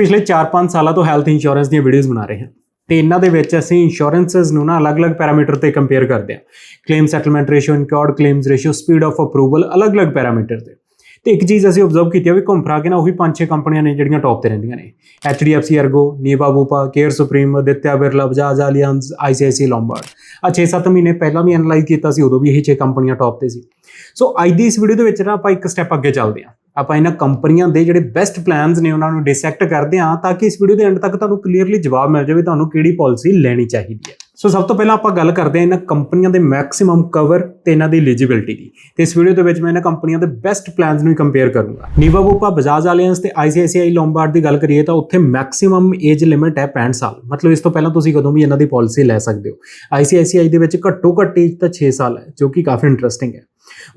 ਪਿਛਲੇ 4-5 ਸਾਲਾਂ ਤੋਂ ਹੈਲਥ ਇੰਸ਼ੋਰੈਂਸ ਦੀਆਂ ਵੀਡੀਓਜ਼ ਬਣਾ ਰਹੇ ਹਾਂ। ਤੇ ਇਹਨਾਂ ਦੇ ਵਿੱਚ ਅਸੀਂ ਇੰਸ਼ੋਰੈਂਸਸ ਨੂੰ ਨਾ ਅਲੱਗ-ਅਲੱਗ ਪੈਰਾਮੀਟਰ ਤੇ ਕੰਪੇਅਰ ਕਰਦੇ ਹਾਂ। Claim settlement ratio incurred claims ratio speed of approval ਅਲੱਗ-ਅਲੱਗ ਪੈਰਾਮੀਟਰ ਤੇ। ਤੇ ਇੱਕ ਚੀਜ਼ ਅਸੀਂ ਆਬਜ਼ਰਵ ਕੀਤੀ ਆ ਵੀ ਘੁੰਮ ਫਰਾ ਕੇ ਨਾ ਉਹੀ ਪੰਜ ਛੇ ਕੰਪਨੀਆਂ ਨੇ ਜਿਹੜੀਆਂ ਟੌਪ ਤੇ ਰਹਿੰਦੀਆਂ ਨੇ। HDFC Ergo Niva Bupa care supreme Aditya Birla Bajaj Allianz ICICI Lombard ਆ 6-7 ਮਹੀਨੇ ਪਹਿਲਾਂ ਵੀ ਐਨਲਾਈਜ਼ ਕੀਤਾ ਸੀ, ਉਦੋਂ ਵੀ ਇਹ ਛੇ ਕੰਪਨੀਆਂ ਟੌਪ ਤੇ ਸੀ। ਸੋ ਅੱਜ ਦੀ ਇਸ ਵੀਡੀਓ ਦੇ ਵਿੱਚ ਨਾ ਆਪਾਂ ਇੱਕ ਸਟੈਪ ਅੱਗੇ ਚੱਲਦੇ ਹਾਂ। ਆਪਾਂ ਇਹਨਾਂ ਕੰਪਨੀਆਂ ਦੇ ਜਿਹੜੇ ਬੈਸਟ ਪਲਾਨਸ ਨੇ ਉਹਨਾਂ ਨੂੰ ਡਿਸੈਕਟ ਕਰਦੇ ਹਾਂ ਤਾਂ ਕਿ ਇਸ ਵੀਡੀਓ ਦੇ ਐਂਡ ਤੱਕ ਤੁਹਾਨੂੰ ਕਲੀਅਰਲੀ ਜਵਾਬ ਮਿਲ ਜਾਵੇ, ਤੁਹਾਨੂੰ ਕਿਹੜੀ ਪਾਲਿਸੀ ਲੈਣੀ ਚਾਹੀਦੀ ਹੈ। ਸੋ ਸਭ ਤੋਂ ਪਹਿਲਾਂ ਆਪਾਂ ਗੱਲ ਕਰਦੇ ਹਾਂ ਇਹਨਾਂ ਕੰਪਨੀਆਂ ਦੇ ਮੈਕਸਿਮਮ ਕਵਰ ਤੇ ਇਹਨਾਂ ਦੀ ਐਲੀਜੀਬਿਲਟੀ ਦੀ। ਤੇ ਇਸ ਵੀਡੀਓ ਦੇ ਵਿੱਚ ਮੈਂ ਇਹਨਾਂ ਕੰਪਨੀਆਂ ਦੇ ਬੈਸਟ ਪਲਾਨਸ ਨੂੰ ਕੰਪੇਅਰ ਕਰੂੰਗਾ। ਨੀਵਾ ਬੂਪਾ ਬਜਾਜ ਅਲੀਅੰਸ ਤੇ ICICI ਲੋਂਬਾਰਡ ਦੀ ਗੱਲ ਕਰੀਏ ਤਾਂ ਉੱਥੇ ਮੈਕਸਿਮਮ ਏਜ ਲਿਮਿਟ ਹੈ 65 ਸਾਲ। ਮਤਲਬ ਇਸ ਤੋਂ ਪਹਿਲਾਂ ਤੁਸੀਂ ਕਦੋਂ ਵੀ ਇਹਨਾਂ ਦੀ ਪਾਲਿਸੀ ਲੈ ਸਕਦੇ ਹੋ। ICICI ਦੇ ਵਿੱਚ ਘੱਟੋ ਘੱਟ ਏਜ ਤਾਂ 6 ਸਾਲ ਹੈ, ਜੋ ਕਿ ਕਾਫੀ ਇੰਟਰਸਟਿੰਗ ਹੈ।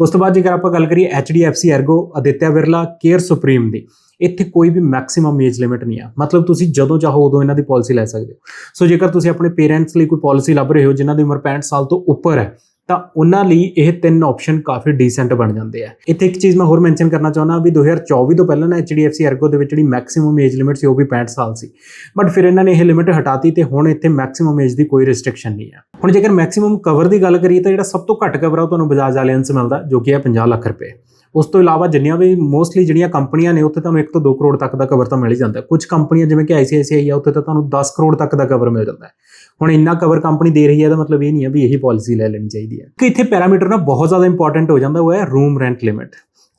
ਉਸ ਤੋਂ ਬਾਅਦ ਜੇਕਰ ਆਪਾਂ ਗੱਲ ਕਰੀਏ HDFC Ergo Aditya Birla care supreme ਦੀ। ਇੱਥੇ ਕੋਈ ਵੀ ਮੈਕਸਿਮਮ ਏਜ ਲਿਮਿਟ ਨਹੀਂ ਆ। ਮਤਲਬ ਤੁਸੀਂ ਜਦੋਂ ਚਾਹੋ ਉਦੋਂ ਇਹਨਾਂ ਦੀ ਪਾਲਿਸੀ ਲੈ ਸਕਦੇ ਹੋ। ਸੋ ਜੇਕਰ ਤੁਸੀਂ ਆਪਣੇ ਪੇਰੈਂਟਸ ਲਈ ਕੋਈ ਪਾਲਿਸੀ ਲੱਭ ਰਹੇ ਹੋ, ਜਿਨ੍ਹਾਂ ਦੀ ਉਮਰ 65 ਸਾਲ ਤੋਂ ਉੱਪਰ ਹੈ, ਤਾਂ ਉਹਨਾਂ ਲਈ ਇਹ ਤਿੰਨ ਆਪਸ਼ਨ ਕਾਫੀ ਡੀਸੈਂਟ ਬਣ ਜਾਂਦੇ ਆ। ਇੱਥੇ ਇੱਕ ਚੀਜ਼ ਮੈਂ ਹੋਰ ਮੈਂਸ਼ਨ ਕਰਨਾ ਚਾਹੁੰਦਾ ਵੀ 2024 ਤੋਂ ਪਹਿਲਾਂ ਨਾ HDFC Ergo ਦੇ ਵਿੱਚ ਜਿਹੜੀ ਮੈਕਸਿਮਮ ਏਜ ਲਿਮਿਟ ਸੀ, ਉਹ ਵੀ 65 ਸਾਲ ਸੀ। ਬਟ ਫਿਰ ਇਹਨਾਂ ਨੇ ਇਹ ਲਿਮਿਟ ਹਟਾਤੀ ਤੇ ਹੁਣ ਇੱਥੇ ਮੈਕਸਿਮਮ ਏਜ ਦੀ ਕੋਈ ਰੈਸਟ੍ਰਿਕਸ਼ਨ ਨਹੀਂ ਆ। ਹੁਣ ਜੇਕਰ ਮੈਕਸਿਮਮ ਕਵਰ ਦੀ ਗੱਲ ਕਰੀਏ ਤਾਂ ਜਿਹੜਾ ਸਭ ਤੋਂ ਘੱਟ ਕਵਰ ਆ, ਉਹ ਤੁਹਾਨੂੰ ਬਜਾਜ ਅਲਾਈਅੰਸ ਮਿਲਦਾ, ਜੋ ਕਿ ਹੈ 50 ਲੱਖ ਰੁਪਏ। ਉਸ ਤੋਂ ਇਲਾਵਾ ਜਿੰਨੀਆਂ ਵੀ ਮੋਸਟਲੀ ਜਿਹੜੀਆਂ ਕੰਪਨੀਆਂ ਨੇ, ਉੱਥੇ ਤੁਹਾਨੂੰ 1 ਤੋਂ 2 ਕਰੋੜ ਤੱਕ ਦਾ ਕਵਰ ਤਾਂ ਮਿਲ ਹੀ ਜਾਂਦਾ ਕੁਝ ਕੰਪਨੀਆਂ ਜਿਵੇਂ ਕਿ ICICI ਆ, ਉੱਥੇ ਤਾਂ ਤੁਹਾਨੂੰ 10 ਕਰੋੜ ਤੱਕ ਦਾ ਕਵਰ ਮਿਲ ਜਾਂਦਾ ਹੈ। ਹੁਣ ਇੰਨਾ ਕਵਰ ਕੰਪਨੀ ਦੇ ਰਹੀ ਹੈ ਤਾਂ ਮਤਲਬ ਇਹ ਨਹੀਂ ਹੈ ਵੀ ਇਹੀ ਪਾਲਿਸੀ ਲੈ ਲੈਣੀ ਚਾਹੀਦੀ ਹੈ। ਕਿ ਇੱਥੇ ਪੈਰਾਮੀਟਰ ਨਾ ਬਹੁਤ ਜ਼ਿਆਦਾ ਇੰਪੋਰਟੈਂਟ ਹੋ ਜਾਂਦਾ, ਉਹ ਹੈ ਰੂਮ ਰੈਂਟ ਲਿਮਿਟ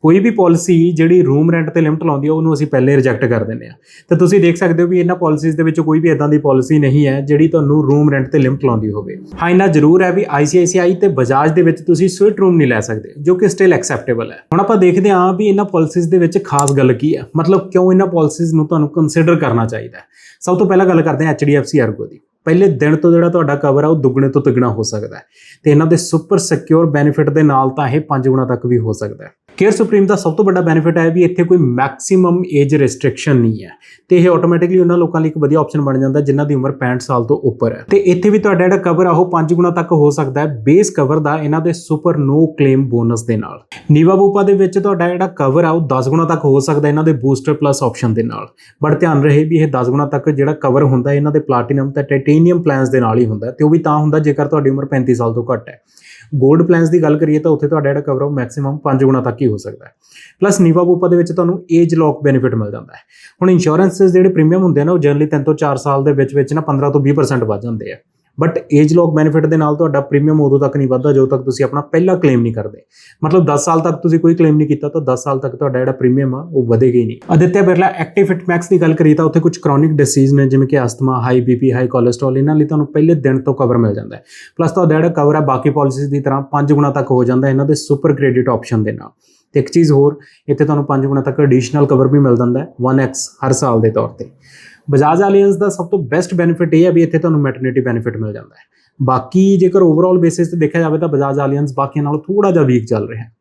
ਕੋਈ ਵੀ ਪਾਲਿਸੀ ਜਿਹੜੀ ਰੂਮ ਰੈਂਟ ਤੇ ਲਿਮਟ ਲਾਉਂਦੀ ਹੈ ਉਹਨੂੰ ਅਸੀਂ ਪਹਿਲੇ ਰਿਜੈਕਟ ਕਰ ਦਿੰਦੇ ਆ ਤੇ ਤੁਸੀਂ ਦੇਖ ਸਕਦੇ ਹੋ ਵੀ ਇਹਨਾਂ ਪਾਲਿਸੀਜ਼ ਦੇ ਵਿੱਚ ਕੋਈ ਵੀ ਇਦਾਂ ਦੀ ਪਾਲਿਸੀ ਨਹੀਂ ਹੈ, ਜਿਹੜੀ ਤੁਹਾਨੂੰ ਰੂਮ ਰੈਂਟ ਤੇ ਲਿਮਟ ਲਾਉਂਦੀ ਹੋਵੇ। ਹਾਂ ਇਹਨਾਂ ਜ਼ਰੂਰ ਹੈ ਵੀ ICICI ਤੇ ਬਜਾਜ ਦੇ ਵਿੱਚ ਤੁਸੀਂ ਸਵੀਟ ਰੂਮ ਨਹੀਂ ਲੈ ਸਕਦੇ, ਜੋ ਕਿ ਸਟਿਲ ਐਕਸੈਪਟੇਬਲ ਹੈ। ਹੁਣ ਆਪਾਂ ਦੇਖਦੇ ਹਾਂ ਵੀ ਇਹਨਾਂ ਪਾਲਿਸੀਜ਼ ਦੇ ਵਿੱਚ ਖਾਸ ਗੱਲ ਕੀ ਹੈ। ਮਤਲਬ ਕਿਉਂ ਇਹਨਾਂ ਪਾਲਿਸੀਜ਼ ਨੂੰ ਤੁਹਾਨੂੰ ਕੰਸੀਡਰ ਕਰਨਾ ਚਾਹੀਦਾ ਹੈ? ਸਭ ਤੋਂ ਪਹਿਲਾਂ ਗੱਲ ਕਰਦੇ ਹਾਂ HDFC Ergo ਦੀ। ਪਹਿਲੇ ਦਿਨ ਤੋਂ ਜਿਹੜਾ ਤੁਹਾਡਾ ਕਵਰ ਆ, ਉਹ ਦੁੱਗਣੇ ਤੋਂ ਤਿੱਗਣਾ ਹੋ ਸਕਦਾ ਹੈ। ਤੇ ਇਹਨਾਂ ਦੇ ਸੁਪਰ ਸਿਕਿਉਰ ਬੈਨੀਫਿਟ ਦੇ ਨਾਲ ਤਾਂ ਇਹ 5 ਗੁਣਾ ਤੱਕ ਵੀ ਹੋ ਸਕਦਾ ਹੈ। ਕੇਅਰ ਸੁਪਰੀਮ ਦਾ ਸਭ ਤੋਂ ਵੱਡਾ ਬੈਨੀਫਿਟ ਹੈ ਵੀ ਇੱਥੇ ਕੋਈ ਮੈਕਸਿਮਮ ਏਜ ਰੈਸਟ੍ਰਿਕਸ਼ਨ ਨਹੀਂ ਹੈ। ਤੇ ਇਹ ਆਟੋਮੈਟਿਕਲੀ ਉਹਨਾਂ ਲੋਕਾਂ ਲਈ ਇੱਕ ਵਧੀਆ ਆਪਸ਼ਨ ਬਣ ਜਾਂਦਾ ਜਿਨ੍ਹਾਂ ਦੀ ਉਮਰ 65 ਸਾਲ ਤੋਂ ਉੱਪਰ ਹੈ। ਤੇ ਇੱਥੇ ਵੀ ਤੁਹਾਡਾ ਜਿਹੜਾ ਕਵਰ ਆ, ਉਹ 5 ਗੁਣਾ ਤੱਕ ਹੋ ਸਕਦਾ ਹੈ। ਬੇਸ ਕਵਰ ਦਾ ਇਹਨਾਂ ਦੇ ਸੁਪਰ ਨੋ ਕਲੇਮ ਬੋਨਸ ਦੇ ਨਾਲ। ਨੀਵਾ ਬੂਪਾ ਦੇ ਵਿੱਚ ਤੁਹਾਡਾ ਜਿਹੜਾ ਕਵਰ ਆ, ਉਹ 10 ਗੁਣਾ ਤੱਕ ਹੋ ਸਕਦਾ ਇਹਨਾਂ ਦੇ ਬੂਸਟਰ ਪਲੱਸ ਆਪਸ਼ਨ ਦੇ ਨਾਲ। ਬਟ ਧਿਆਨ ਰਹੇ ਵੀ ਇਹ 10 ਗੁਣਾ ਤੱਕ ਜਿਹੜਾ ਕਵਰ ਹੁੰਦਾ, ਇਹਨਾਂ ਦੇ ਪਲਾਟੀਨਮ ਤੇ ਟਾਈਟੇਨੀਅਮ ਪਲਾਨਸ ਦੇ ਨਾਲ ਹੀ ਹੁੰਦਾ ਤੇ ਉਹ ਵੀ ਤਾਂ ਹੁੰਦਾ ਜੇਕਰ ਤੁਹਾਡੀ ਉਮਰ 35 ਸਾਲ ਤੋਂ ਘੱਟ ਹੈ। 골ਡ ਪਲਾਨਸ ਦੀ ਗੱਲ ਕਰੀਏ ਤਾਂ ਉੱਥੇ ਤੁਹਾਡਾ ਜਿਹੜਾ ਕਵਰ ਉਹ ਮੈਕਸਿਮਮ 5 ਗੁਣਾ ਤੱਕ ਹੀ ਹੋ ਸਕਦਾ ਹੈ। ਪਲੱਸ ਨੀਵਾ ਬੂਪਾ ਦੇ ਵਿੱਚ ਤੁਹਾਨੂੰ ਏਜ ਲੌਕ ਬੈਨੀਫਿਟ ਮਿਲ ਜਾਂਦਾ ਹੈ। ਹੁਣ ਇੰਸ਼ੋਰੈਂਸਸ ਜਿਹੜੇ ਪ੍ਰੀਮੀਅਮ ਹੁੰਦੇ ਆ ਉਹ ਜਨਰਲੀ 3 ਤੋਂ 4 ਸਾਲ ਦੇ ਵਿੱਚ ਵਿੱਚ ਨਾ 15 ਤੋਂ 20% ਵੱਧ ਜਾਂਦੇ ਆ। ਬਟ ਏਜ ਲੌਕ ਬੈਨੀਫਿਟ ਦੇ ਨਾਲ ਤੁਹਾਡਾ ਪ੍ਰੀਮੀਅਮ ਉਦੋਂ ਤੱਕ ਨਹੀਂ ਵੱਧਦਾ ਜਦੋਂ ਤੱਕ ਤੁਸੀਂ ਆਪਣਾ ਪਹਿਲਾ ਕਲੇਮ ਨਹੀਂ ਕਰਦੇ। ਮਤਲਬ 10 ਸਾਲ ਤੱਕ ਤੁਸੀਂ ਕੋਈ ਕਲੇਮ ਨਹੀਂ ਕੀਤਾ ਤਾਂ 10 ਸਾਲ ਤੱਕ ਤੁਹਾਡਾ ਜਿਹੜਾ ਪ੍ਰੀਮੀਅਮ ਆ, ਉਹ ਵਧੇਗਾ ਹੀ ਨਹੀਂ। Aditya Birla active fit max ਦੀ ਗੱਲ ਕਰੀਏ ਤਾਂ ਉੱਥੇ ਕੁਝ ਕ੍ਰੋਨਿਕ ਡਿਸੀਜ਼ ਨੇ, ਜਿਵੇਂ ਕਿ asthma high BP high cholesterol ਇਹਨਾਂ ਲਈ ਤੁਹਾਨੂੰ ਪਹਿਲੇ ਦਿਨ ਤੋਂ ਕਵਰ ਮਿਲ ਜਾਂਦਾ ਹੈ। ਪਲੱਸ ਤੁਹਾਡਾ ਜਿਹੜਾ ਕਵਰ ਹੈ ਬਾਕੀ ਪਾਲਿਸੀਜ਼ ਦੀ ਤਰ੍ਹਾਂ 5 ਗੁਣਾ ਤੱਕ ਹੋ ਜਾਂਦਾ ਇਹਨਾਂ ਦੇ ਸੁਪਰ ਕ੍ਰੈਡਿਟ ਆਪਸ਼ਨ ਦੇ ਨਾਲ। ਤੇ ਇੱਕ ਚੀਜ਼ ਹੋਰ, ਇੱਥੇ ਤੁਹਾਨੂੰ 5 ਗੁਣਾ ਤੱਕ ਐਡੀਸ਼ਨਲ ਕਵਰ ਵੀ ਮਿਲ ਜਾਂਦਾ ਹੈ 1x ਹਰ ਸਾਲ ਦੇ ਤੌਰ ਤੇ। ਬਜਾਜ ਅਲਾਈਅੰਸ ਦਾ ਸਭ ਤੋਂ ਬੈਸਟ ਬੈਨੀਫਿਟ ਇਹ ਹੈ ਵੀ ਇੱਥੇ ਤੁਹਾਨੂੰ ਮੈਟਰਨਿਟੀ ਬੈਨੀਫਿਟ ਮਿਲ ਜਾਂਦਾ ਹੈ। ਬਾਕੀ ਜੇਕਰ ਓਵਰਆਲ ਬੇਸਿਸ ਤੇ ਦੇਖਿਆ ਜਾਵੇ ਤਾਂ ਬਜਾਜ ਅਲਾਈਅੰਸ ਬਾਕੀਆਂ ਨਾਲੋਂ ਥੋੜਾ ਜਿਹਾ ਵੀਕ ਚੱਲ ਰਿਹਾ ਹੈ।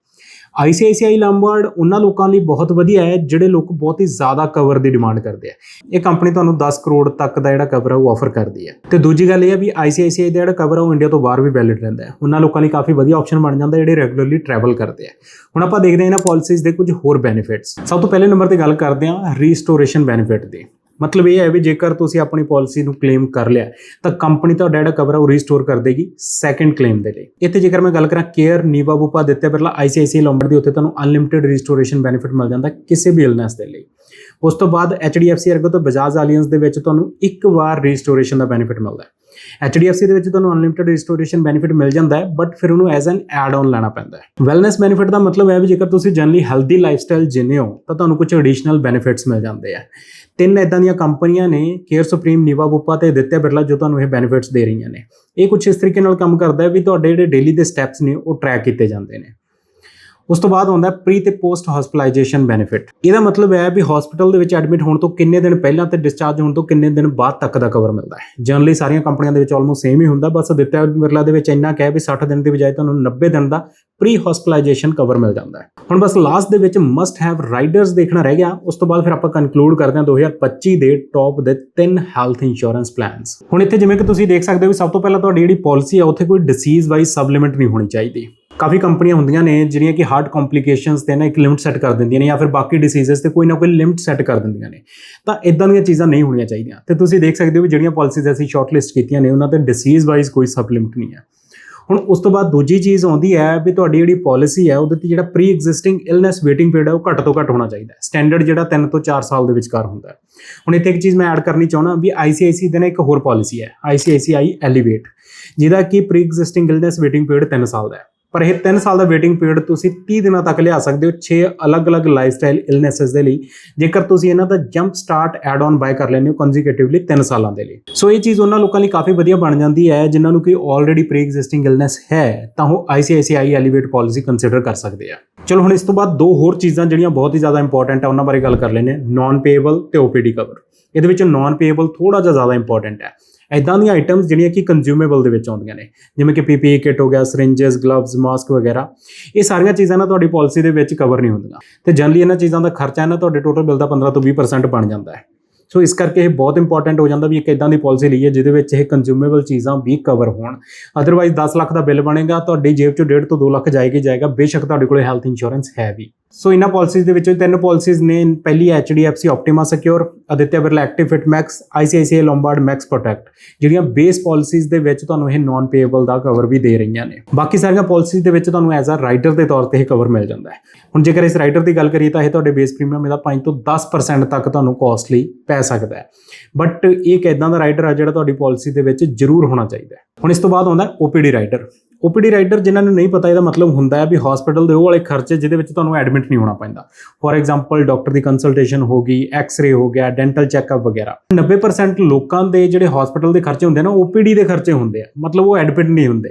ICICI ਲੰਬਰਡ ਉਹਨਾਂ ਲੋਕਾਂ ਲਈ ਬਹੁਤ ਵਧੀਆ ਹੈ, ਜਿਹੜੇ ਲੋਕ ਬਹੁਤ ਹੀ ਜ਼ਿਆਦਾ ਕਵਰ ਦੀ ਡਿਮਾਂਡ ਕਰਦੇ ਆ। ਇਹ ਕੰਪਨੀ ਤੁਹਾਨੂੰ 10 ਕਰੋੜ ਤੱਕ ਦਾ ਜਿਹੜਾ ਕਵਰ ਹੈ ਉਹ ਆਫਰ ਕਰਦੀ ਹੈ। ਤੇ ਦੂਜੀ ਗੱਲ ਇਹ ਹੈ ਵੀ ICICI ਦਾ ਜਿਹੜਾ ਕਵਰ ਆ ਉਹ ਇੰਡੀਆ ਤੋਂ ਬਾਹਰ ਵੀ ਵੈਲਿਡ ਰਹਿੰਦਾ ਹੈ। ਉਹਨਾਂ ਲੋਕਾਂ ਲਈ ਕਾਫੀ ਵਧੀਆ ਆਪਸ਼ਨ ਬਣ ਜਾਂਦਾ, ਜਿਹੜੇ ਰੈਗੂਲਰਲੀ ਟਰੈਵਲ ਕਰਦੇ ਆ। ਹੁਣ ਆਪਾਂ ਦੇਖਦੇ ਹਾਂ ਇਹਨਾਂ ਪਾਲਿਸੀਜ਼ ਦੇ ਕੁਝ ਹੋਰ ਬੈਨੀਫਿਟਸ ਸਭ ਤੋਂ ਪਹਿਲੇ ਨੰਬਰ ਤੇ ਗੱਲ ਕਰਦੇ ਹਾਂ ਰੀਸਟੋਰੇਸ਼ਨ ਬੈਨੀਫਿਟ ਦੀ। ਮਤਲਬ ਇਹ ਹੈ ਵੀ ਜੇਕਰ ਤੁਸੀਂ ਆਪਣੀ ਪਾਲਿਸੀ ਨੂੰ ਕਲੇਮ ਕਰ ਲਿਆ, ਤਾਂ ਕੰਪਨੀ ਤੁਹਾਡਾ ਜਿਹੜਾ ਕਵਰ ਆ ਉਹ ਰੀਸਟੋਰ ਕਰ ਦੇਗੀ ਸੈਕੰਡ ਕਲੇਮ ਦੇ ਲਈ। ਇੱਥੇ ਜੇਕਰ ਮੈਂ ਗੱਲ ਕਰਾਂ ਕੇਅਰ ਨੀਵਾ ਬੂਪਾ ਦਿੱਤੇ ਪਹਿਲਾਂ ICICI ਲੋਂਬਰਡ ਦੀ ਉੱਤੇ ਤੁਹਾਨੂੰ ਅਨਲਿਮਿਟਿਡ ਰੀਸਟੋਰੇਸ਼ਨ ਬੈਨੀਫਿਟ ਮਿਲ ਜਾਂਦਾ ਕਿਸੇ ਵੀ ਇਲਨੈਸ ਦੇ ਲਈ। ਉਸ ਤੋਂ ਬਾਅਦ HDFC ਅਰਗੋ ਤੋਂ ਬਜਾਜ ਅਲਾਈਅੰਸ ਦੇ ਵਿੱਚ ਤੁਹਾਨੂੰ ਇੱਕ ਵਾਰ ਰੀਸਟੋਰੇਸ਼ਨ ਦਾ ਬੈਨੀਫਿਟ ਮਿਲਦਾ ਹੈ। HDFC ਦੇ ਵਿੱਚ ਤੁਹਾਨੂੰ ਅਨਲਿਮਿਟਿਡ ਰਿਸਟੋਰੇਸ਼ਨ ਬੈਨੀਫਿਟ ਮਿਲ ਜਾਂਦਾ ਹੈ ਬਟ ਫਿਰ ਉਹਨੂੰ ਐਜ਼ ਐਨ ਐਡ ਆਨ ਲੈਣਾ ਪੈਂਦਾ ਹੈ। ਵੈਲਨੈਸ ਬੈਨੀਫਿਟ ਦਾ ਮਤਲਬ ਹੈ ਵੀ ਜੇਕਰ ਤੁਸੀਂ ਜਨਰਲੀ ਹੈਲਦੀ ਲਾਈਫਸਟਾਈਲ ਜਿੰਨੇ ਹੋ, ਤਾਂ ਤੁਹਾਨੂੰ ਕੁਝ ਐਡੀਸ਼ਨਲ ਬੈਨੀਫਿਟਸ ਮਿਲ ਜਾਂਦੇ ਆ। ਤਿੰਨ ਇਦਾਂ ਦੀਆਂ ਕੰਪਨੀਆਂ ਨੇ ਕੇਅਰ ਸੁਪਰੀਮ ਨੀਵਾ ਬੁੱਪਾ ਤੇ ਦਿੱਤੇ ਬਿਰਲਾ ਜੋ ਤੁਹਾਨੂੰ ਇਹ ਬੈਨੀਫਿਟਸ ਦੇ ਰਹੀਆਂ ਨੇ। ਇਹ ਕੁਝ ਇਸ ਤਰੀਕੇ ਨਾਲ ਕੰਮ ਕਰਦਾ ਹੈ ਵੀ ਤੁਹਾਡੇ ਜਿਹੜੇ ਡੇਲੀ ਦੇ ਸਟੈਪਸ ਨੇ, ਉਹ ਟਰੈਕ ਕੀਤੇ ਜਾਂਦੇ ਨੇ। ਉਸ ਤੋਂ ਬਾਅਦ ਆਉਂਦਾ ਪ੍ਰੀ ਤੇ ਪੋਸਟ ਹਸਪੀਟਲਾਈਜੇਸ਼ਨ ਬੈਨੀਫਿਟ। ਇਹਦਾ ਮਤਲਬ ਹੈ ਵੀ ਹਸਪੀਟਲ ਦੇ ਵਿੱਚ ਐਡਮਿਟ ਹੋਣ ਤੋਂ ਕਿੰਨੇ ਦਿਨ ਪਹਿਲਾਂ ਤੇ ਡਿਸਚਾਰਜ ਹੋਣ ਤੋਂ ਕਿੰਨੇ ਦਿਨ ਬਾਅਦ ਤੱਕ ਦਾ ਕਵਰ ਮਿਲਦਾ ਹੈ। ਜਨਰਲੀ ਸਾਰੀਆਂ ਕੰਪਨੀਆਂ ਦੇ ਵਿੱਚ ਆਲਮੋਸਟ ਸੇਮ ਹੀ ਹੁੰਦਾ, ਬਸ ਦਿੱਤਾ ਬਿਰਲਾ ਦੇ ਵਿੱਚ ਇੰਨਾ ਕਹਿ ਵੀ 60 ਦਿਨ ਦੀ ਬਜਾਏ ਤੁਹਾਨੂੰ 90 ਦਿਨ ਦਾ ਪ੍ਰੀ ਹਸਪੀਟਲਾਈਜੇਸ਼ਨ ਕਵਰ ਮਿਲ ਜਾਂਦਾ ਹੈ। ਹੁਣ ਬਸ ਲਾਸਟ ਦੇ ਵਿੱਚ ਮਸਟ ਹੈਵ ਰਾਈਡਰਸ ਦੇਖਣਾ ਰਹਿ ਗਿਆ, ਉਸ ਤੋਂ ਬਾਅਦ ਫਿਰ ਆਪਾਂ ਕਨਕਲੂਡ ਕਰਦੇ ਹਾਂ 2025 ਦੇ ਟੌਪ ਦੇ ਤਿੰਨ ਹੈਲਥ ਇੰਸ਼ੋਰੈਂਸ ਪਲਾਨਸ ਹੁਣ ਇੱਥੇ ਜਿਵੇਂ ਕਿ ਤੁਸੀਂ ਦੇਖ ਸਕਦੇ ਹੋ ਵੀ ਸਭ ਤੋਂ ਪਹਿਲਾਂ ਤੁਹਾਡੀ ਜਿਹੜੀ ਪਾਲਿਸੀ ਹੈ, ਉੱਥੇ ਕੋਈ ਡਿਸੀਜ਼ ਵਾਈਜ਼ ਸਬ ਨਹੀਂ ਹੋਣੀ ਚਾਹੀਦੀ। ਕਾਫੀ ਕੰਪਨੀਆਂ ਹੁੰਦੀਆਂ ਨੇ ਜਿਹੜੀਆਂ ਕਿ ਹਾਰਟ ਕੰਪਲਿਕੇਸ਼ਨਸ ਤੇ ਨਾ ਇੱਕ ਲਿਮਿਟ ਸੈੱਟ ਕਰ ਦਿੰਦੀਆਂ ਨੇ ਜਾਂ ਫਿਰ ਬਾਕੀ ਡਿਸੀਜ਼ਸ ਤੇ ਕੋਈ ਨਾ ਕੋਈ ਲਿਮਟ ਸੈੱਟ ਕਰ ਦਿੰਦੀਆਂ ਨੇ। ਤਾਂ ਇਦਾਂ ਦੀਆਂ ਚੀਜ਼ਾਂ ਨਹੀਂ ਹੋਣੀਆਂ ਚਾਹੀਦੀਆਂ। ਤੇ ਤੁਸੀਂ ਦੇਖ ਸਕਦੇ ਹੋ ਵੀ ਜਿਹੜੀਆਂ ਪਾਲਿਸੀਜ਼ ਅਸੀਂ ਸ਼ਾਰਟਲਿਸਟ ਕੀਤੀਆਂ ਨੇ, ਉਹਨਾਂ ਤੇ ਡਿਸੀਜ਼ ਵਾਈਜ਼ ਕੋਈ ਸਬ ਲਿਮਟ ਨਹੀਂ ਹੈ। ਹੁਣ ਉਸ ਤੋਂ ਬਾਅਦ ਦੂਜੀ ਚੀਜ਼ ਆਉਂਦੀ ਹੈ ਵੀ ਤੁਹਾਡੀ ਜਿਹੜੀ ਪਾਲਿਸੀ ਹੈ, ਉਹਦੇ ਤੇ ਜਿਹੜਾ pre existing illness waiting period ਹੈ, ਉਹ ਘੱਟ ਤੋਂ ਘੱਟ ਹੋਣਾ ਚਾਹੀਦਾ ਹੈ। ਸਟੈਂਡਰਡ ਜਿਹੜਾ 3 ਤੋਂ 4 ਸਾਲ ਦੇ ਵਿਚਕਾਰ ਹੁੰਦਾ ਹੈ। ਹੁਣ ਇੱਥੇ ਇੱਕ ਚੀਜ਼ ਮੈਂ ਐਡ ਕਰਨੀ ਚਾਹੁੰਦਾ ਵੀ ICICI ਦੇ ਨਾਲ ਇੱਕ ਹੋਰ ਪਾਲਿਸੀ ਹੈ ICICI ਐਲੀਵੇਟ ਜਿਹਦਾ ਕਿ pre existing illness waiting period 3 ਸਾਲ ਦਾ ਹੈ। ਪਰ ਇਹ 3 ਸਾਲ ਦਾ ਵੇਟਿੰਗ ਪੀਰੀਅਡ ਤੁਸੀਂ 30 ਦਿਨਾਂ ਤੱਕ ਲਿਆ ਸਕਦੇ ਹੋ 6 ਅਲੱਗ-ਅਲੱਗ ਲਾਈਫਸਟਾਈਲ ਇਲਨੈਸਸ ਦੇ ਲਈ। ਜੇਕਰ ਤੁਸੀਂ ਇਹਨਾਂ ਦਾ jump start add on buy ਕਰ ਲੈਂਦੇ ਹੋ ਕੰਜ਼ੀਕਿਊਟਿਵਲੀ 3 ਸਾਲਾਂ ਦੇ ਲਈ। ਸੋ ਇਹ ਚੀਜ਼ ਉਹਨਾਂ ਲੋਕਾਂ ਲਈ ਕਾਫੀ ਵਧੀਆ ਬਣ ਜਾਂਦੀ ਹੈ, ਜਿਨ੍ਹਾਂ ਨੂੰ ਕੋਈ ਆਲਰੇਡੀ ਪ੍ਰੀ ਐਗਜ਼ਿਸਟਿੰਗ ਇਲਨੈਸ ਹੈ, ਤਾਂ ਉਹ ICICI ਐਲੀਵੇਟ ਪਾਲਿਸੀ ਕੰਸੀਡਰ ਕਰ ਸਕਦੇ ਆ। ਚਲੋ ਹੁਣ ਇਸ ਤੋਂ ਬਾਅਦ ਦੋ ਹੋਰ ਚੀਜ਼ਾਂ ਜਿਹੜੀਆਂ ਬਹੁਤ ਹੀ ਜ਼ਿਆਦਾ ਇੰਪੋਰਟੈਂਟ ਆ, ਉਹਨਾਂ ਬਾਰੇ ਗੱਲ ਕਰ ਲੈਂਦੇ ਹਾਂ। ਨਾਨ ਪੇਏਬਲ ਤੇ OPD ਕਵਰ ਇਹਦੇ ਵਿੱਚ ਨਾਨ ਪੇਏਬਲ ਥੋੜਾ ਜਿਹਾ ਜ਼ਿਆਦਾ ਇੰਪੋਰਟੈਂਟ ਹੈ। ਐਦਾਂ ਦੀਆਂ ਆਈਟਮਸ ਜਿਹੜੀਆਂ ਕਿ ਕੰਜ਼ਿਊਮੇਬਲ ਦੇ ਵਿੱਚ ਆਉਂਦੀਆਂ ਨੇ, ਜਿਵੇਂ ਕਿ PPE ਕਿਟ ਹੋ ਗਿਆ ਸਿਰਿੰਜਸ ਗਲਵਜ਼ ਮਾਸਕ ਵਗੈਰਾ, ਇਹ ਸਾਰੀਆਂ ਚੀਜ਼ਾਂ ਨਾ ਤੁਹਾਡੀ ਪਾਲਿਸੀ ਦੇ ਵਿੱਚ ਕਵਰ ਨਹੀਂ ਹੁੰਦੀਆਂ ਤੇ ਜਨਰਲੀ ਇਹਨਾਂ ਚੀਜ਼ਾਂ ਦਾ ਖਰਚਾ ਹੈ ਨਾ ਤੁਹਾਡੇ ਟੋਟਲ ਬਿੱਲ ਦਾ 15 ਤੋਂ 20% ਬਣ ਜਾਂਦਾ ਹੈ। ਸੋ ਇਸ ਕਰਕੇ ਇਹ ਬਹੁਤ ਇੰਪੋਰਟੈਂਟ ਹੋ ਜਾਂਦਾ ਵੀ ਇੱਕ ਇਦਾਂ ਦੀ ਪਾਲਿਸੀ ਲਈਏ ਜਿਹਦੇ ਵਿੱਚ ਇਹ ਕੰਜ਼ਿਊਮੇਬਲ ਚੀਜ਼ਾਂ ਵੀ ਕਵਰ ਹੋਣ। ਅਦਰਵਾਈਜ਼ 10 ਲੱਖ ਦਾ ਬਿੱਲ ਬਣੇਗਾ, ਤੁਹਾਡੀ ਜੇਬ ਚੋਂ 1.5 ਤੋਂ 2 ਲੱਖ ਜਾਏਗੀ, ਜਾਏਗਾ, ਬੇਸ਼ੱਕ ਤੁਹਾਡੇ ਕੋਲੇ ਹੈਲਥ ਇੰਸ਼ੋਰੈਂਸ ਹੈ ਵੀ। ਸੋ ਇਹਨਾਂ ਪਾਲਿਸੀਜ਼ ਦੇ ਵਿੱਚੋਂ ਤਿੰਨ ਪਾਲਿਸੀਜ਼ ਨੇ, ਪਹਿਲੀ HDFC Optima Secure Aditya Birla active fit max ICICI Lombard Max Protect ਜਿਹੜੀਆਂ ਬੇਸ ਪਾਲਿਸੀਜ਼ ਦੇ ਵਿੱਚ ਤੁਹਾਨੂੰ ਇਹ ਨਾਨ ਪੇਏਬਲ ਦਾ ਕਵਰ ਵੀ ਦੇ ਰਹੀਆਂ ਨੇ। ਬਾਕੀ ਸਾਰੀਆਂ ਪਾਲਿਸੀਜ਼ ਦੇ ਵਿੱਚ ਤੁਹਾਨੂੰ ਐਜ਼ ਅ ਰਾਈਟਰ ਦੇ ਤੌਰ ਤੇ ਇਹ ਕਵਰ ਮਿਲ ਜਾਂਦਾ ਹੈ। ਹੁਣ ਜੇਕਰ ਇਸ ਰਾਈਟਰ ਦੀ ਗੱਲ ਕਰੀਏ ਤਾਂ ਇਹ ਤੁਹਾਡੇ ਬੇਸ ਪ੍ਰੀਮੀਅਮ ਦਾ 5 ਤੋਂ 10% ਤੱਕ ਤੁਹਾਨੂੰ ਕਾਸਟਲੀ ਪੈ ਸਕਦਾ ਹੈ। ਬਟ ਇਹ ਇੱਕ ਇਦਾਂ ਦਾ ਰਾਈਟਰ ਆ ਜਿਹੜਾ ਤੁਹਾਡੀ ਪਾਲਿਸੀ ਦੇ ਵਿੱਚ ਜ਼ਰੂਰ ਹੋਣਾ ਚਾਹੀਦਾ ਹੈ। ਹੁਣ ਇਸ ਤੋਂ ਬਾਅਦ ਆਉਂਦਾ OPD ਰਾਈਟਰ OPD ਰਾਈਡਰ ਜਿਨ੍ਹਾਂ ਨੂੰ ਨਹੀਂ ਪਤਾ ਇਹਦਾ ਮਤਲਬ ਹੁੰਦਾ ਹੈ ਵੀ ਹਸਪੀਟਲ ਦੇ ਉਹ ਵਾਲੇ ਖਰਚੇ ਜਿਹਦੇ ਵਿੱਚ ਤੁਹਾਨੂੰ ਐਡਮਿਟ ਨਹੀਂ ਹੋਣਾ ਪੈਂਦਾ। ਫੋਰ ਐਗਜ਼ਾਮਪਲ ਡਾਕਟਰ ਦੀ ਕੰਸਲਟੇਸ਼ਨ ਹੋ ਗਈ ਐਕਸ-ਰੇ ਹੋ ਗਿਆ ਡੈਂਟਲ ਚੈੱਕਅਪ ਵਗੈਰਾ। 90% ਲੋਕਾਂ ਦੇ ਜਿਹੜੇ ਹਸਪੀਟਲ ਦੇ ਖਰਚੇ ਹੁੰਦੇ ਨਾ OPD ਦੇ ਖਰਚੇ ਹੁੰਦੇ ਆ। ਮਤਲਬ ਉਹ ਐਡਮਿਟ ਨਹੀਂ ਹੁੰਦੇ।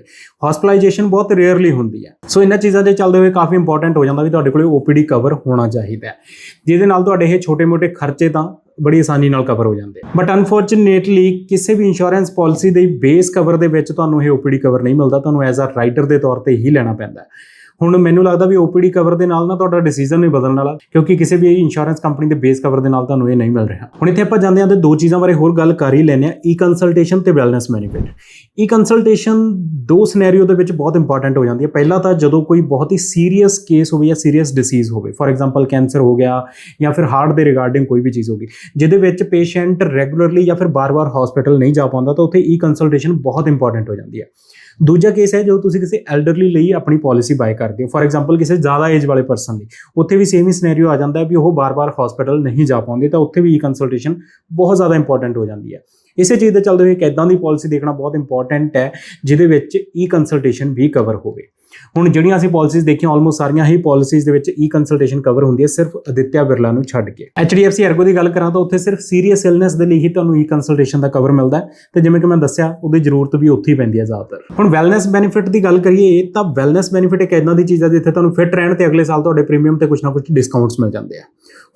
ਹਸਪੀਟਲਾਈਜੇਸ਼ਨ ਬਹੁਤ ਰੇਅਰਲੀ ਹੁੰਦੀ ਹੈ। ਸੋ ਇਹਨਾਂ ਚੀਜ਼ਾਂ ਦੇ ਚੱਲਦੇ ਹੋਏ ਕਾਫੀ ਇੰਪੋਰਟੈਂਟ ਹੋ ਜਾਂਦਾ ਵੀ ਤੁਹਾਡੇ ਕੋਲੇ OPD ਕਵਰ ਹੋਣਾ ਚਾਹੀਦਾ ਜਿਹਦੇ ਨਾਲ ਤੁਹਾਡੇ ਇਹ ਛੋਟੇ-ਮੋਟੇ ਖਰਚੇ ਤਾਂ ਬੜੀ ਆਸਾਨੀ ਨਾਲ ਕਵਰ ਹੋ ਜਾਂਦੇ ਬਟ ਅਨਫੋਰਚੂਨੇਟਲੀ ਕਿਸੇ ਵੀ ਇੰਸ਼ੋਰੈਂਸ ਪਾਲਿਸੀ ਦੇ ਬੇਸ ਕਵਰ ਦੇ ਵਿੱਚ ਤੁਹਾਨੂੰ ਇਹ OPD ਕਵਰ ਨਹੀਂ ਮਿਲਦਾ, ਤੁਹਾਨੂੰ ਐਜ਼ ਅ ਰਾਈਡਰ ਦੇ ਤੌਰ ਤੇ ਹੀ ਲੈਣਾ ਪੈਂਦਾ ਹੁਣ ਮੈਨੂੰ ਲੱਗਦਾ ਵੀ OPD ਕਵਰ ਦੇ ਨਾਲ ਨਾ ਤੁਹਾਡਾ ਡਿਸੀਜਨ ਨਹੀਂ ਬਦਲਣ ਵਾਲਾ, ਕਿਉਂਕਿ ਕਿਸੇ ਵੀ ਇੰਸ਼ੋਰੈਂਸ ਕੰਪਨੀ ਦੇ ਬੇਸ ਕਵਰ ਦੇ ਨਾਲ ਤੁਹਾਨੂੰ ਇਹ ਨਹੀਂ ਮਿਲ ਰਿਹਾ। ਹੁਣ ਇੱਥੇ ਆਪਾਂ ਜਾਂਦੇ ਹਾਂ ਤੇ ਦੋ ਚੀਜ਼ਾਂ ਬਾਰੇ ਹੋਰ ਗੱਲ ਕਰ ਹੀ ਲੈਂਦੇ ਆ ਈ ਕੰਸਲਟੇਸ਼ਨ ਤੇ ਵੈਲਨੈਸ ਬੈਨੀਫਿਟ ਈ ਕੰਸਲਟੇਸ਼ਨ ਦੋ ਸਿਨੈਰੀਓ ਦੇ ਵਿੱਚ ਬਹੁਤ ਇੰਪੋਰਟੈਂਟ ਹੋ ਜਾਂਦੀ ਹੈ। ਪਹਿਲਾ ਤਾਂ ਜਦੋਂ ਕੋਈ ਬਹੁਤ ਹੀ ਸੀਰੀਅਸ ਕੇਸ ਹੋਵੇ ਜਾਂ ਸੀਰੀਅਸ ਡਿਸੀਜ਼ ਹੋਵੇ ਫੋਰ ਐਗਜ਼ਾਮਪਲ ਕੈਂਸਰ ਹੋ ਗਿਆ ਜਾਂ ਫਿਰ ਹਾਰਟ ਦੇ ਰਿਗਾਰਡਿੰਗ ਕੋਈ ਵੀ ਚੀਜ਼ ਹੋਗੀ ਜਿਹਦੇ ਵਿੱਚ ਪੇਸ਼ੈਂਟ ਰੈਗੂਲਰਲੀ ਜਾਂ ਫਿਰ ਬਾਰ-ਬਾਰ ਹਸਪੀਟਲ ਨਹੀਂ ਜਾ ਪਾਉਂਦਾ, ਤਾਂ ਉੱਥੇ ਈ ਕੰਸਲਟੇਸ਼ਨ ਬਹੁਤ ਇੰਪੋਰਟੈਂਟ ਹੋ ਜਾਂਦੀ ਹੈ। ਦੂਜਾ ਕੇਸ ਹੈ ਜੋ ਤੁਸੀਂ ਕਿਸੇ ਐਲਡਰਲੀ ਲਈ ਆਪਣੀ ਪਾਲਿਸੀ ਬਾਈ ਕਰਦੇ ਹੋ। ਫੋਰ ਐਗਜ਼ਾਮਪਲ ਕਿਸੇ ਜ਼ਿਆਦਾ ਏਜ ਵਾਲੇ ਪਰਸਨ ਲਈ। ਉੱਥੇ ਵੀ ਸੇਮ ਹੀ ਸਿਨੈਰੀਓ ਆ ਜਾਂਦਾ ਹੈ ਵੀ ਉਹ ਬਾਰ-ਬਾਰ ਹਸਪੀਟਲ ਨਹੀਂ ਜਾ ਪਾਉਂਦੇ, ਤਾਂ ਉੱਥੇ ਵੀ ਈ ਕੰਸਲਟੇਸ਼ਨ ਬਹੁਤ ਜ਼ਿਆਦਾ ਇੰਪੋਰਟੈਂਟ ਹੋ ਜਾਂਦੀ ਹੈ। ਇਸੇ ਚੀਜ਼ ਦੇ ਚੱਲਦੇ ਹੋਏ ਇੱਕ ਇਦਾਂ ਦੀ ਪਾਲਿਸੀ ਦੇਖਣਾ ਬਹੁਤ ਇੰਪੋਰਟੈਂਟ ਹੈ, ਜਿਹਦੇ ਵਿੱਚ e ਈ ਕੰਸਲਟੇਸ਼ਨ ਵੀ ਕਵਰ ਹੋਵੇ। ਹੁਣ ਜਿਹੜੀਆਂ ਅਸੀਂ ਪਾਲਿਸੀਜ਼ ਦੇਖੀਆਂ ਆਲਮੋਸਟ ਸਾਰੀਆਂ ਹੀ ਪਾਲਿਸੀਜ਼ ਦੇ ਵਿੱਚ ਈ ਕੰਸਲਟੇਸ਼ਨ ਕਵਰ ਹੁੰਦੀ ਹੈ, ਸਿਰਫ ਅਦਿੱਤਿਆ ਬਿਰਲਾ ਨੂੰ ਛੱਡ ਕੇ। HDFC ਐਰਗੋ ਦੀ ਗੱਲ ਕਰਾਂ ਤਾਂ ਉੱਥੇ ਸਿਰਫ ਸੀਰੀਅਸ ਇਲਨੈਸ ਦੇ ਲਈ ਹੀ ਤੁਹਾਨੂੰ e ਈ ਕੰਸਲਟੇਸ਼ਨ ਦਾ ਕਵਰ ਮਿਲਦਾ ਹੈ। ਤੇ ਜਿਵੇਂ ਕਿ ਮੈਂ ਦੱਸਿਆ, ਉਹਦੀ ਜ਼ਰੂਰਤ ਵੀ ਉੱਥੇ ਹੀ ਪੈਂਦੀ ਹੈ ਜ਼ਿਆਦਾਤਰ। ਹੁਣ ਵੈਲਨੈਸ ਬੈਨੀਫਿਟ ਦੀ ਗੱਲ ਕਰੀਏ, ਤਾਂ ਵੈਲਨੈਸ ਬੈਨੀਫਿਟ ਇੱਕ ਇਦਾਂ ਦੀ ਚੀਜ਼ ਹੈ, ਜਿੱਥੇ ਤੁਹਾਨੂੰ ਫਿਟ ਰਹਿਣ ਤੇ ਅਗਲੇ ਸਾਲ ਤੁਹਾਡੇ ਪ੍ਰੀਮੀਅਮ ਤੇ ਕੁਝ ਨਾ ਕੁਝ ਡਿਸਕਾਊਂਟਸ ਮਿਲ ਜਾਂਦੇ ਆ।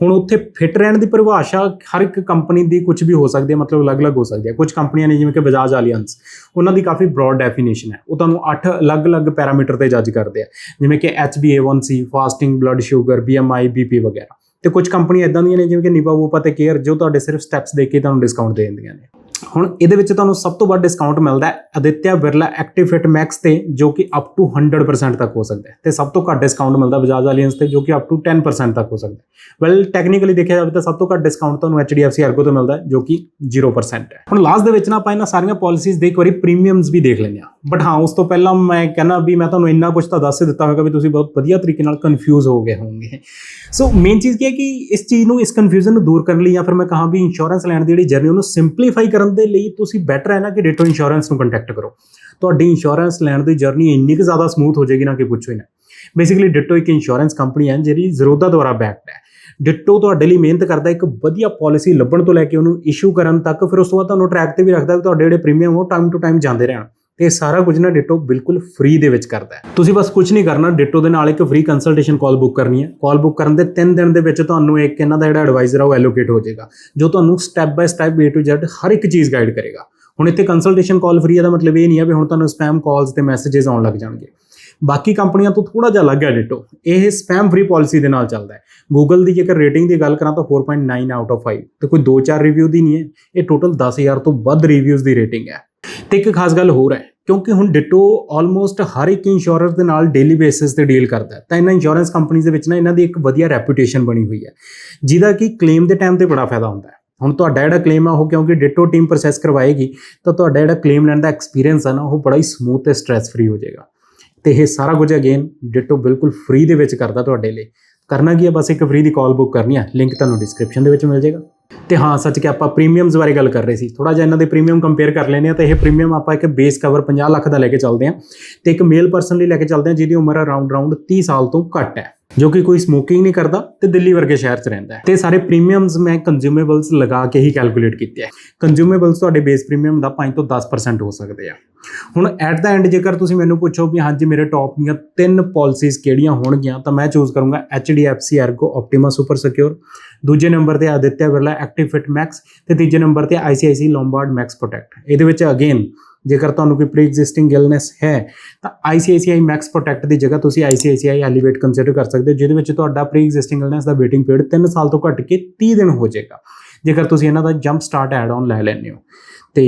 ਹੁਣ ਉੱਥੇ ਫਿਟ ਰਹਿਣ ਦੀ ਪਰਿਭਾਸ਼ਾ ਹਰ ਇੱਕ ਕੰਪਨੀ ਦੀ ਕੁਝ ਵੀ ਹੋ ਸਕਦੀ ਹੈ, ਮਤਲਬ ਅਲੱਗ-ਅਲੱਗ ਹੋ ਸਕਦੀ ਹੈ। ਕੁਝ ਕੰਪਨੀਆਂ ਨੇ ਜਿਵੇਂ ਕਿ ਬਜਾਜ ਅਲੀਅੰਸ, ਉਹਨਾਂ ਦੀ ਕਾਫੀ ਬ੍ਰੌਡ ਡੈਫੀਨੇਸ਼ਨ ਹੈ। ਉਹ ਤੁਹਾਨੂੰ 8 ਅਲੱਗ-ਅਲੱਗ ਪੈਰਾਮੀਟਰ ਤੇ ਜੱਜ ਕਰਦੇ ਆ। ਜਿਵੇਂ ਕਿ HbA1c fasting blood sugar BMI BP ਵਗੈਰਾ। ਤੇ ਕੁਝ ਕੰਪਨੀਆਂ ਇਦਾਂ ਦੀਆਂ ਨੇ ਜਿਵੇਂ ਕਿ ਨਿਵਾ ਵੂਪਾ ਤੇ ਕੇਅਰ ਜੋ ਤੁਹਾਡੇ ਸਿਰਫ ਸਟੈਪਸ ਦੇ ਕੇ ਤੁਹਾਨੂੰ ਡਿਸਕਾਊਂਟ ਦੇ ਦਿੰਦੀਆਂ ਨੇ। ਹੁਣ ਇਹਦੇ ਵਿੱਚ ਤੁਹਾਨੂੰ ਸਭ ਤੋਂ ਵੱਧ ਡਿਸਕਾਊਂਟ ਮਿਲਦਾ ਹੈ Aditya Birla active fit max ਤੇ, ਜੋ ਕਿ ਅਪ ਟੂ 100% ਤੱਕ ਹੋ ਸਕਦਾ ਹੈ। ਤੇ ਸਭ ਤੋਂ ਘੱਟ ਡਿਸਕਾਊਂਟ ਮਿਲਦਾ ਬਜਾਜ ਅਲੀਅੰਸ ਤੇ, ਜੋ ਕਿ ਅਪ ਟੂ 10% ਤੱਕ ਹੋ ਸਕਦਾ ਹੈ। ਵੈਲ ਟੈਕਨੀਕਲੀ ਦੇਖਿਆ ਜਾਵੇ ਤਾਂ ਸਭ ਤੋਂ ਘੱਟ ਡਿਸਕਾਊਂਟ ਤੁਹਾਨੂੰ HDFC ਐਰਗੋ ਤੋਂ ਮਿਲਦਾ ਜੋ ਕਿ 0% ਹੈ। ਹੁਣ ਲਾਸਟ ਦੇ ਵਿੱਚ ਨਾ ਆਪਾਂ ਇਹਨਾਂ ਸਾਰੀਆਂ ਪਾਲਿਸੀਜ਼ ਦੇ ਇੱਕ ਵਾਰੀ ਪ੍ਰੀਮੀਅਮਸ ਵੀ ਦੇਖ ਲੈਂਦੇ ਹਾਂ। ਬਟ ਹਾਂ, ਉਸ ਤੋਂ ਪਹਿਲਾਂ ਮੈਂ ਕਹਿੰਦਾ ਵੀ ਮੈਂ ਤੁਹਾਨੂੰ ਇੰਨਾ ਕੁਝ ਤਾਂ ਦੱਸ ਦਿੱਤਾ ਹੋਵੇਗਾ ਵੀ ਤੁਸੀਂ ਬਹੁਤ ਵਧੀਆ ਤਰੀਕੇ ਨਾਲ ਕਨਫਿਊਜ਼ ਹੋ ਗਏ ਹੋਵੋਗੇ। ਸੋ ਮੇਨ ਚੀਜ਼ ਕੀ ਹੈ ਕਿ ਇਸ ਚੀਜ਼ ਨੂੰ, ਇਸ ਕਨਫਿਊਜ਼ਨ ਨੂੰ ਦੂਰ ਕਰਨ ਲਈ ਜਾਂ ਫਿਰ ਮੈਂ ਕਹਾਂ ਵੀ ਇੰਸ਼ੋਰੈਂਸ ਲੈਣ ਦੀ ਜਿਹੜੀ ਜਰਨੀ ਉਹਨੂੰ ਸਿੰਪਲੀਫਾਈ ਕਰਨ ਦੇ ਲਈ ਤੁਸੀਂ ਬੈਟਰ ਹੈ ਨਾ ਕਿ ਡੇਟੋ ਇੰਸ਼ੋਰੈਂਸ ਨੂੰ ਕੰਟੈਕਟ ਕਰੋ। ਤੁਹਾਡੀ ਇੰਸ਼ੋਰੈਂਸ ਲੈਣ ਦੀ ਜਰਨੀ ਇੰਨੀ ਕੁ ਜ਼ਿਆਦਾ ਸਮੂਥ ਹੋ ਜਾਏਗੀ ਨਾ ਕਿ ਪੁੱਛੋ ਹੀ ਨਾ। ਬੇਸਿਕਲੀ ਡਿਟੋ ਇੱਕ ਇੰਸ਼ੋਰੈਂਸ ਕੰਪਨੀ ਹੈ, ਜਿਹੜੀ ਜ਼ਰੋਦਾ ਦੁਆਰਾ ਬੈਕਡ ਹੈ। ਡਿਟੋ ਤੁਹਾਡੇ ਲਈ ਮਿਹਨਤ ਕਰਦਾ, ਇੱਕ ਵਧੀਆ ਪਾਲਿਸੀ ਲੱਭਣ ਤੋਂ ਲੈ ਕੇ ਉਹਨੂੰ ਇਸ਼ੂ ਕਰਨ ਤੱਕ, ਫਿਰ ਉਸ ਤੋਂ ਬਾਅਦ ਤੁਹਾਨੂੰ ਟਰੈਕ ਤੇ ਵੀ ਰੱਖਦਾ ਵੀ ਤੁਹਾਡੇ ਜਿਹੜੇ ਪ੍ਰੀਮੀਅਮ ਉਹ ਟਾਈਮ ਟੂ ਟਾਈਮ ਜਾਂਦੇ ਰਹਿਣ। ਤੇ ਇਹ ਸਾਰਾ ਕੁਝ ਨਾ ਡਿਟੋ ਬਿਲਕੁਲ ਫ੍ਰੀ ਦੇ ਵਿੱਚ ਕਰਦਾ ਹੈ। ਤੁਸੀਂ ਬਸ ਕੁਝ ਨਹੀਂ ਕਰਨਾ, ਡਿਟੋ ਦੇ ਨਾਲ ਇੱਕ ਫ੍ਰੀ ਕੰਸਲਟੇਸ਼ਨ ਕਾਲ ਬੁੱਕ ਕਰਨੀ ਹੈ। ਕਾਲ ਬੁੱਕ ਕਰਨ ਦੇ 3 ਦਿਨ ਦੇ ਵਿੱਚ ਤੁਹਾਨੂੰ ਇੱਕ ਇਹਨਾਂ ਦਾ ਜਿਹੜਾ ਐਡਵਾਈਜ਼ਰ ਆ ਉਹ ਐਲੋਕੇਟ ਹੋ ਜਾਏਗਾ, ਜੋ ਤੁਹਾਨੂੰ step by step A to Z ਹਰ ਇੱਕ ਚੀਜ਼ ਗਾਈਡ ਕਰੇਗਾ। ਹੁਣ ਇੱਥੇ ਕੰਸਲਟੇਸ਼ਨ ਕਾਲ ਫ੍ਰੀ ਹੈ ਦਾ ਮਤਲਬ ਇਹ ਨਹੀਂ ਹੈ ਵੀ ਹੁਣ ਤੁਹਾਨੂੰ ਸਪੈਮ ਕਾਲਸ ਤੇ ਮੈਸੇजेस ਆਉਣ ਲੱਗ ਜਾਣਗੇ। ਬਾਕੀ ਕੰਪਨੀਆਂ ਤੋਂ ਥੋੜਾ ਜਿਹਾ ਅਲੱਗ ਹੈ ਡਿਟੋ। ਇਹ ਸਪੈਮ ਫ੍ਰੀ ਪਾਲਿਸੀ ਦੇ ਨਾਲ ਚੱਲਦਾ ਹੈ। ਗੂਗਲ ਦੀ ਜੇਕਰ ਰੇਟਿੰਗ ਦੀ ਗੱਲ ਕਰਾਂ ਤਾਂ 4.9 ਆਊਟ ਆਫ 5 ਤੇ ਕੋਈ 2-4 ਰਿਵਿਊ ਦੀ ਨਹੀਂ ਹੈ। ਇਹ ਟੋਟਲ 10000 ਤੋਂ ਵੱਧ ਰਿਵਿਊਜ਼ ਦੀ ਰੇਟਿੰਗ ਹੈ। ਤੇ ਇੱਕ ਖਾਸ ਗੱਲ ਹੋਰ ਹੈ, ਕਿਉਂਕਿ ਹੁਣ ਡਿਟੋ ਆਲਮੋਸਟ ਹਰ ਇੱਕ ਇੰਸ਼ੋਰਰ ਦੇ ਨਾਲ ਡੇਲੀ ਬੇਸਿਸ ਤੇ ਡੀਲ ਕਰਦਾ ਤਾਂ ਇਹਨਾਂ ਇੰਸ਼ੋਰੈਂਸ ਕੰਪਨੀਆਂ ਦੇ ਵਿੱਚ ਨਾ ਇਹਨਾਂ ਦੀ ਇੱਕ ਵਧੀਆ ਰੈਪਿਊਟੇਸ਼ਨ ਬਣੀ ਹੋਈ ਹੈ, ਜਿਹਦਾ ਕਿ ਕਲੇਮ ਦੇ ਟਾਈਮ ਤੇ ਬੜਾ ਫਾਇਦਾ ਹੁੰਦਾ ਹੈ। ਹੁਣ ਤੁਹਾਡਾ ਜਿਹੜਾ ਕਲੇਮ ਆ, ਉਹ ਕਿਉਂਕਿ ਡਿਟੋ ਟੀਮ ਪ੍ਰੋਸੈਸ ਕਰਵਾਏਗੀ, ਤਾਂ ਤੁਹਾਡਾ ਜਿਹੜਾ ਕਲੇਮ ਲੈਣ ਦਾ ਐਕਸਪੀਰੀਅੰਸ ਆ ਨਾ, ਉਹ ਬੜਾ ਹੀ ਸਮੂਥ ਤੇ ਸਟ੍ਰੈਸ ਫ੍ਰੀ ਹੋ ਜਾਏਗਾ। ਤੇ ਇਹ ਸਾਰਾ ਕੁਝ ਅਗੇਨ ਡਿਟੋ ਬਿਲਕੁਲ ਫ੍ਰੀ ਦੇ ਵਿੱਚ ਕਰਦਾ ਤੁਹਾਡੇ ਲਈ। ਕਰਨਾ ਕੀ ਹੈ? ਬਸ ਇੱਕ ਫ੍ਰੀ ਦੀ ਕਾਲ ਬੁੱਕ ਕਰਨੀ ਹੈ ਲਿੰਕ ਤੁਹਾਨੂੰ ਡਿਸਕ੍ਰਿਪਸ਼ਨ ਦੇ ਵਿੱਚ ਮਿਲ ਜਾਏਗਾ। ਤੇ ਹਾਂ, ਸੱਚ ਕਿ ਆਪਾਂ ਪ੍ਰੀਮੀਅਮਸ ਬਾਰੇ ਗੱਲ ਕਰ ਰਹੇ ਸੀ। ਥੋੜਾ ਜਿਹਾ ਇਹਨਾਂ ਦੇ ਪ੍ਰੀਮੀਅਮ ਕੰਪੇਅਰ ਕਰ ਲੈਨੇ ਆ ਤਾਂ ਇਹ ਪ੍ਰੀਮੀਅਮ ਆਪਾਂ ਇੱਕ ਬੇਸ ਕਵਰ 50 ਲੱਖ ਦਾ ਲੈ ਕੇ ਚੱਲਦੇ ਆ ਤੇ ਇੱਕ ਮੇਲ ਪਰਸਨ ਲਈ ਲੈ ਕੇ ਚੱਲਦੇ ਆ ਜਿਹਦੀ ਉਮਰ ਅਰਾਊਂਡ ਅਰਾਊਂਡ 30 ਸਾਲ ਤੋਂ ਘੱਟ ਹੈ। ਜੋ ਕਿ ਕੋਈ ਸਮੋਕਿੰਗ ਨਹੀਂ ਕਰਦਾ ਤੇ ਦਿੱਲੀ ਵਰਗੇ ਸ਼ਹਿਰ 'ਚ ਰਹਿੰਦਾ ਹੈ। ਤੇ ਸਾਰੇ ਪ੍ਰੀਮੀਅਮਸ ਮੈਂ ਕੰਜ਼ਿਊਮੇਬਲਸ ਲਗਾ ਕੇ ਹੀ ਕੈਲਕੂਲੇਟ ਕੀਤੇ ਹੈ ਕੰਜ਼ਿਊਮੇਬਲਸ ਤੁਹਾਡੇ ਬੇਸ ਪ੍ਰੀਮੀਅਮ ਦਾ 5 ਤੋਂ 10% ਹੋ ਸਕਦੇ ਆ। ਹੁਣ ਐਟ ਦਾ ਐਂਡ ਜੇਕਰ ਤੁਸੀਂ ਮੈਨੂੰ ਪੁੱਛੋ ਵੀ ਹਾਂਜੀ ਮੇਰੇ ਟੌਪ ਦੀਆਂ ਤਿੰਨ ਪਾਲਿਸੀਜ਼ ਕਿਹੜੀਆਂ ਹੋਣਗੀਆਂ, ਤਾਂ ਮੈਂ ਚੂਜ਼ ਕਰੂੰਗਾ HDFC Ergo, Optima, Super Secure ਦੂਜੇ ਨੰਬਰ ਤੇ Aditya Birla Active Fit Max ਤੇ ਤੀਜੇ ਨੰਬਰ ਤੇ ICICI Lombard Max Protect ਇਹਦੇ ਵਿੱਚ ਅਗੇਨ ਜੇਕਰ ਤੁਹਾਨੂੰ ਕੋਈ ਪ੍ਰੀ ਐਗਜ਼ਿਸਟਿੰਗ ਇਲਨੈਸ ਹੈ, ਤਾਂ ICICI Max Protect ਦੀ ਜਗ੍ਹਾ ਤੁਸੀਂ ICICI Elevate ਕੰਸੀਡਰ ਕਰ ਸਕਦੇ ਹੋ, ਜਿਹਦੇ ਵਿੱਚ ਤੁਹਾਡਾ ਪ੍ਰੀ ਐਗਜ਼ਿਸਟਿੰਗ ਇਲਨੈਸ ਦਾ ਵੇਟਿੰਗ ਪੀਰੀਅਡ 3 ਸਾਲ ਤੋਂ ਘੱਟ ਕੇ 30 ਦਿਨ ਹੋ ਜਾਏਗਾ। ਜੇਕਰ ਤੁਸੀਂ ਇਹਨਾਂ ਦਾ ਜੰਪ ਸਟਾਰਟ ਐਡ ਆਨ ਲੈ ਲੈਂਦੇ ਹੋ। ਤੇ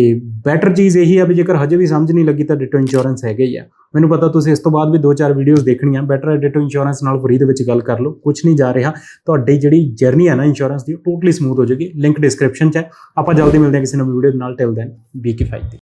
ਬੈਟਰ ਚੀਜ਼ ਇਹੀ ਆ ਵੀ ਜੇਕਰ ਹਜੇ ਵੀ ਸਮਝ ਨਹੀਂ ਲੱਗੀ ਤਾਂ ਡਿਟੋ ਇੰਸ਼ੋਰੈਂਸ ਹੈਗਾ ਹੀ ਆ। ਮੈਨੂੰ ਪਤਾ ਤੁਸੀਂ ਇਸ ਤੋਂ ਬਾਅਦ ਵੀ 2-4 ਵੀਡੀਓਜ਼ ਦੇਖਣੀਆਂ ਬੈਟਰ ਹੈ ਡਿਟੋ ਇੰਸ਼ੋਰੈਂਸ ਨਾਲ ਫਰੀ ਦੇ ਵਿੱਚ ਗੱਲ ਕਰ ਲਓ ਕੁਝ ਨਹੀਂ ਜਾ ਰਿਹਾ। ਤੁਹਾਡੀ ਜਿਹੜੀ ਜਰਨੀ ਹੈ ਨਾ ਇੰਸ਼ੋਰੈਂਸ ਦੀ, ਉਹ ਟੋਟਲੀ ਸਮੂਥ ਹੋ ਜਾਏਗੀ। ਲਿੰਕ ਡਿਸਕ੍ਰਿਪਸ਼ਨ 'ਚ ਹੈ। ਆਪਾਂ ਜਲਦੀ ਮਿਲਦੇ ਹਾਂ ਕਿਸੇ ਨਵੀਂ ਵੀਡੀਓ ਦੇ ਨਾਲ। ਟਿਲ ਦੈਨ ਬੀ ਕੀ ਫਾਈਟ